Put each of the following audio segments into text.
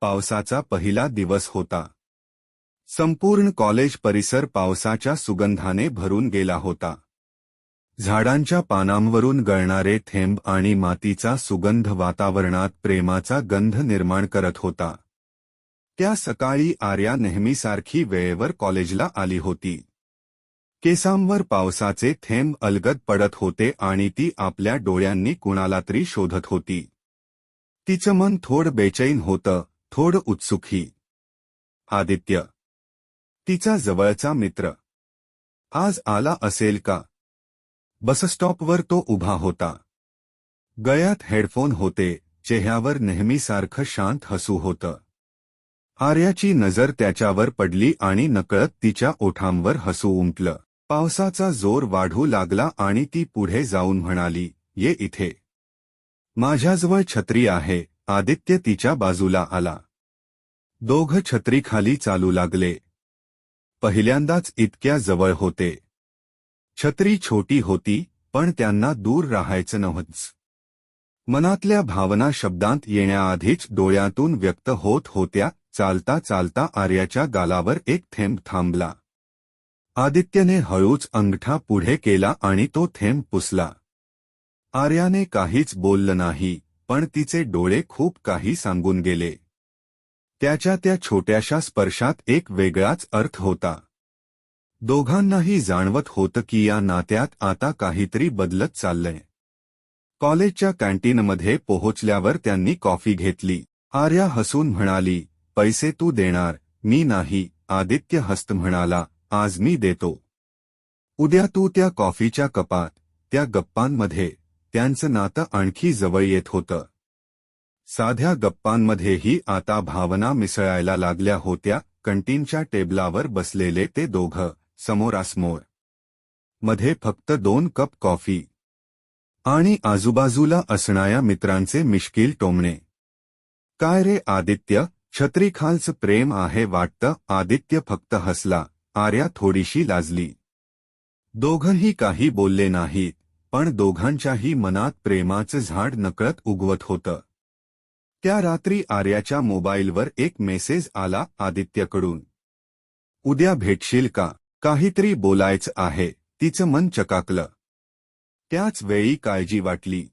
पावसाचा पहिला दिवस होता. संपूर्ण कॉलेज परिसर पावसाच्या सुगंधाने भरून गेला होता. झाडांच्या पानांवरून गळणारे थेंब आणि मातीचा सुगंध वातावरणात प्रेमाचा गंध निर्माण करत होता. त्या सकाळी आर्या नेहमीसारखी वेळेवर कॉलेजला आली होती. केसांवर पावसाचे थेंब अलगद पडत होते आणि ती आपल्या डोळ्यांनी कुणाला तरी शोधत होती. तिचं मन थोड बेचैन होतं थोड उत्सुकही आदित्य. तिचा जवळचा मित्र. आज आला असेल का? बसस्टॉपवर तो उभा होता. गळ्यात हेडफोन होते, चेहऱ्यावर नेहमीसारखं शांत हसू होतं. आर्याची नज़र त्याच्यावर पडली आणि नकळत तिच्या ओठांवर हसू उमटलं. पावसाचा ज़ोर वाढू लागला आणि ती पुढे जाऊन म्हणाली, ये इथे. माझ्याजवळ छत्री आहे आदित्य तिच्या बाजूला आला. दोघं छत्रीखाली चालू लागले. पहिल्यांदाच इतक्या जवळ होते. छत्री छोटी होती पण त्यांना दूर राहायचं नव्हतंच. मनातल्या भावना शब्दांत येण्याआधीच डोळ्यातून व्यक्त होत होत्या चालता चालता आर्याच्या गालावर एक थेंब थांबला. आदित्यने हळूच अंगठा पुढे केला आणि तो थेंब पुसला. आर्याने काहीच बोललं नाही. पण तिचे डोळे खूप काही सांगून गेले. त्याच्या त्या छोट्याशा स्पर्शात एक वेगळाच अर्थ होता. दोघांनाही जाणवत होतं की या नात्यात आता काहीतरी बदलत चाललंय. कॉलेजच्या कॅन्टीनमध्ये पोहोचल्यावर त्यांनी कॉफी घेतली. आर्या हसून म्हणाली पैसे तू देणार मी नाही आदित्य हस्त म्हणाला आज मी देतो. उद्या तू त्या कॉफीच्या कपात त्या गप्पांमध्ये त्यांचं नातं आणखी जवळ येत होतं. साध्या गप्पांमध्येही आता भावना मिसळायला लागल्या होत्या कंटीनच्या टेबलावर बसलेले ते दोघं समोरासमोरमध्ये फक्त दोन कप कॉफी. आणि आजूबाजूला असणाऱ्या मित्रांचे मिश्किल टोमणे. काय रे आदित्य छत्रीखालचं प्रेम आहे वाटतं आदित्य फक्त हसला आर्या थोडीशी लाजली. दोघंही काही बोलले नाहीत. पण दोघांच्याही मनात प्रेमाचं झाड नकळत उगवत होतं. त्या रात्री आर्याच्या मोबाईलवर एक मेसेज आला आदित्यकडून. उद्या भेटशील का? काहीतरी बोलायचं आहे. तिचं मन चकाकलं. त्याच वेळी काळजी वाटली.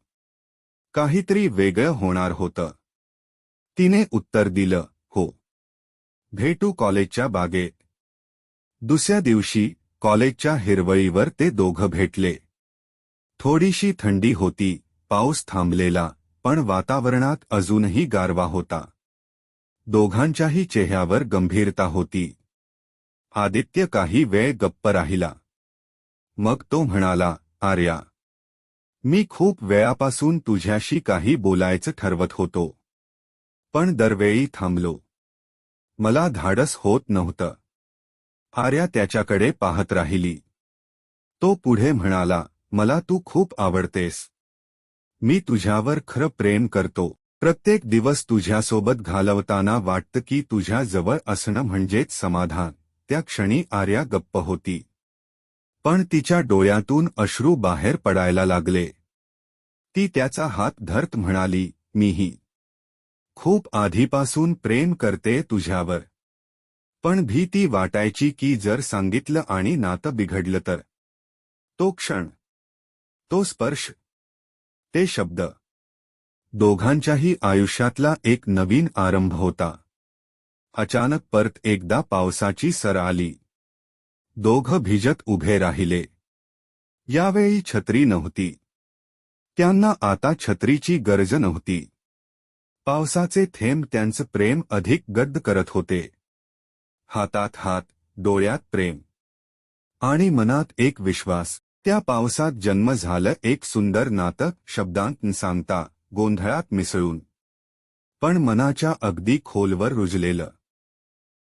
काहीतरी वेगळं होणार होतं. तिने उत्तर दिलं हो. भेटू कॉलेजच्या बागेत दुसऱ्या दिवशी कॉलेजच्या हिरवळीवर ते दोघं भेटले. थोडीशी थंडी होती पाऊस थांबलेला पण वातावरणात अजूनही गारवा होता. दोघांच्याही चेहऱ्यावर गंभीरता होती. आदित्य काही वेळ गप्प राहिला. मग तो म्हणाला आर्या मी खूप वेळापासून तुझ्याशी काही बोलायचं ठरवत होतो. पण दरवेळी थांबलो. मला धाडस होत नव्हतं. आर्या त्याच्याकडे पाहत राहिली. तो पुढे म्हणाला मला तू खूप आवडतेस. मी तुझ्यावर खरं प्रेम करतो. प्रत्येक दिवस तुझ्यासोबत घालवताना वाटतं की तुझ्या जवळ असणं म्हणजेच समाधान. त्या क्षणी आर्या गप्प होती. पण तिच्या डोळ्यातून अश्रू बाहेर पडायला लागले. ती त्याचा हात धरत म्हणाली मीही. खूप आधीपासून प्रेम करते तुझ्यावर. पण भीती वाटायची की जर सांगितलं आणि नातं बिघडलं तर. तो क्षण तो स्पर्श. ते शब्द. दोघांच्याही आयुष्यातला एक नवीन आरंभ होता. अचानक परत एकदा पावसाची सर आली. दोघं भिजत उभे राहिले. यावेळी छत्री नव्हती. त्यांना आता छत्रीची गरज नव्हती. पावसाचे थेंब त्यांचं प्रेम अधिक गद्द करत होते. हातात हात डोळ्यात प्रेम. आणि मनात एक विश्वास. त्या पावसात जन्म झालं एक सुंदर नातं शब्दांत सांगता गोंधळात मिसळून. पण मनाच्या अगदी खोलवर रुजलेलं.